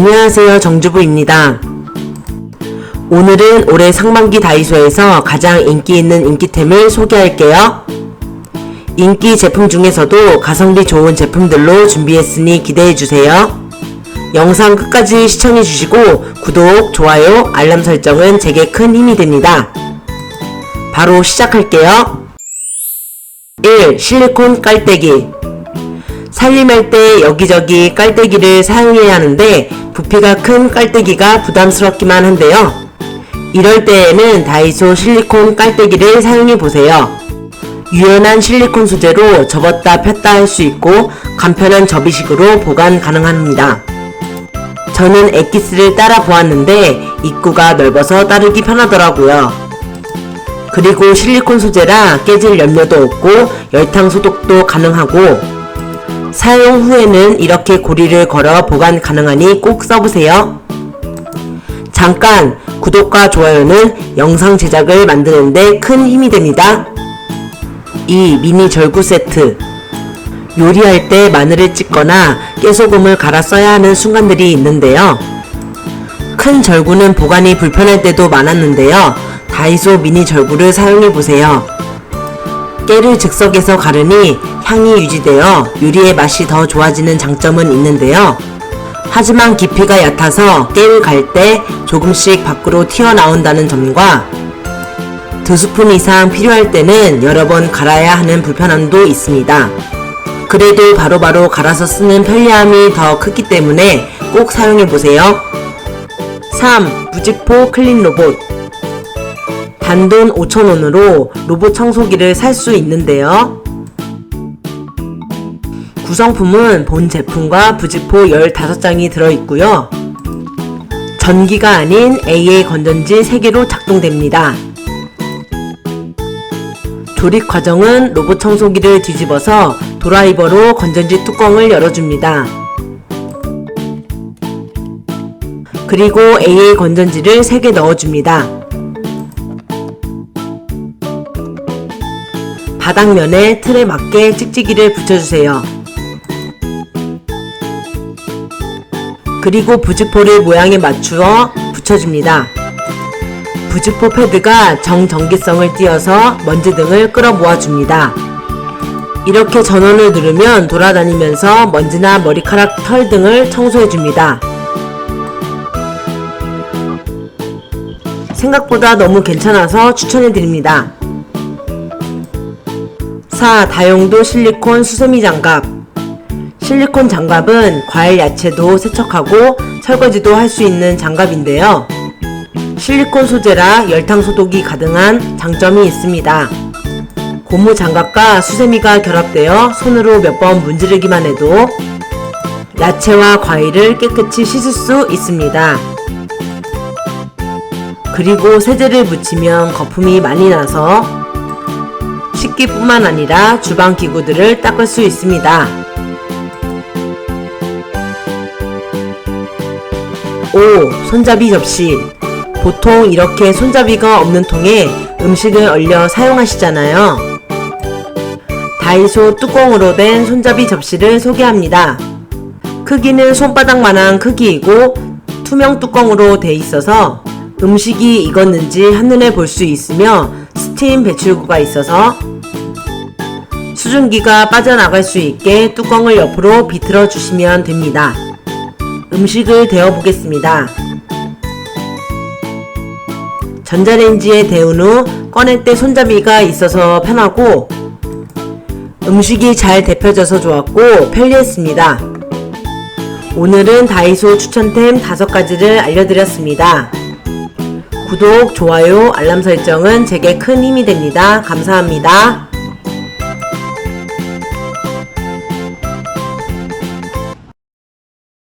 안녕하세요. 정주부입니다. 오늘은 올해 상반기 다이소에서 가장 인기 있는 인기템을 소개할게요. 인기 제품 중에서도 가성비 좋은 제품들로 준비했으니 기대해주세요. 영상 끝까지 시청해주시고 구독, 좋아요, 알람 설정은 제게 큰 힘이 됩니다. 바로 시작할게요. 1. 실리콘 깔때기 살림할 때 여기저기 깔때기를 사용해야 하는데 부피가 큰 깔때기가 부담스럽기만 한데요. 이럴 때에는 다이소 실리콘 깔때기를 사용해 보세요. 유연한 실리콘 소재로 접었다 폈다 할 수 있고 간편한 접이식으로 보관 가능합니다. 저는 엑기스를 따라 보았는데 입구가 넓어서 따르기 편하더라고요. 그리고 실리콘 소재라 깨질 염려도 없고 열탕 소독도 가능하고 사용 후에는 이렇게 고리를 걸어 보관 가능하니 꼭 써보세요. 잠깐 구독과 좋아요는 영상 제작을 만드는데 큰 힘이 됩니다. 2. 미니 절구 세트 요리할 때 마늘을 찢거나 깨소금을 갈아 써야 하는 순간들이 있는데요. 큰 절구는 보관이 불편할 때도 많았는데요. 다이소 미니 절구를 사용해 보세요. 깨를 즉석에서 가르니 향이 유지되어 요리의 맛이 더 좋아지는 장점은 있는데요. 하지만 깊이가 얕아서 깨를 갈 때 조금씩 밖으로 튀어나온다는 점과 두 스푼 이상 필요할 때는 여러 번 갈아야 하는 불편함도 있습니다. 그래도 바로바로 갈아서 쓰는 편리함이 더 크기 때문에 꼭 사용해 보세요. 3. 무직포 클린 로봇 단돈 5,000원으로 로봇 청소기를 살 수 있는데요. 구성품은 본 제품과 부직포 15장이 들어있고요. 전기가 아닌 AA 건전지 3개로 작동됩니다. 조립 과정은 로봇 청소기를 뒤집어서 드라이버로 건전지 뚜껑을 열어줍니다. 그리고 AA 건전지를 3개 넣어줍니다. 바닥면에 틀에 맞게 찍찍이를 붙여주세요. 그리고 부직포를 모양에 맞추어 붙여줍니다. 부직포 패드가 정전기성을 띄어서 먼지 등을 끌어 모아줍니다. 이렇게 전원을 누르면 돌아다니면서 먼지나 머리카락 털 등을 청소해줍니다. 생각보다 너무 괜찮아서 추천해드립니다. 4. 다용도 실리콘 수세미 장갑 실리콘 장갑은 과일 야채도 세척하고 설거지도 할 수 있는 장갑인데요. 실리콘 소재라 열탕 소독이 가능한 장점이 있습니다. 고무 장갑과 수세미가 결합되어 손으로 몇 번 문지르기만 해도 야채와 과일을 깨끗이 씻을 수 있습니다. 그리고 세제를 묻히면 거품이 많이 나서 식기뿐만 아니라 주방 기구들을 닦을 수 있습니다. 5. 손잡이 접시 보통 이렇게 손잡이가 없는 통에 음식을 얼려 사용하시잖아요. 다이소 뚜껑으로 된 손잡이 접시를 소개합니다. 크기는 손바닥만한 크기이고 투명 뚜껑으로 돼 있어서 음식이 익었는지 한눈에 볼 수 있으며 스팀 배출구가 있어서 수증기가 빠져나갈 수 있게 뚜껑을 옆으로 비틀어 주시면 됩니다. 음식을 데워 보겠습니다. 전자레인지에 데운 후 꺼낼 때 손잡이가 있어서 편하고 음식이 잘 데펴져서 좋았고 편리했습니다. 오늘은 다이소 추천템 5가지를 알려드렸습니다. 구독, 좋아요, 알람 설정은 제게 큰 힘이 됩니다. 감사합니다.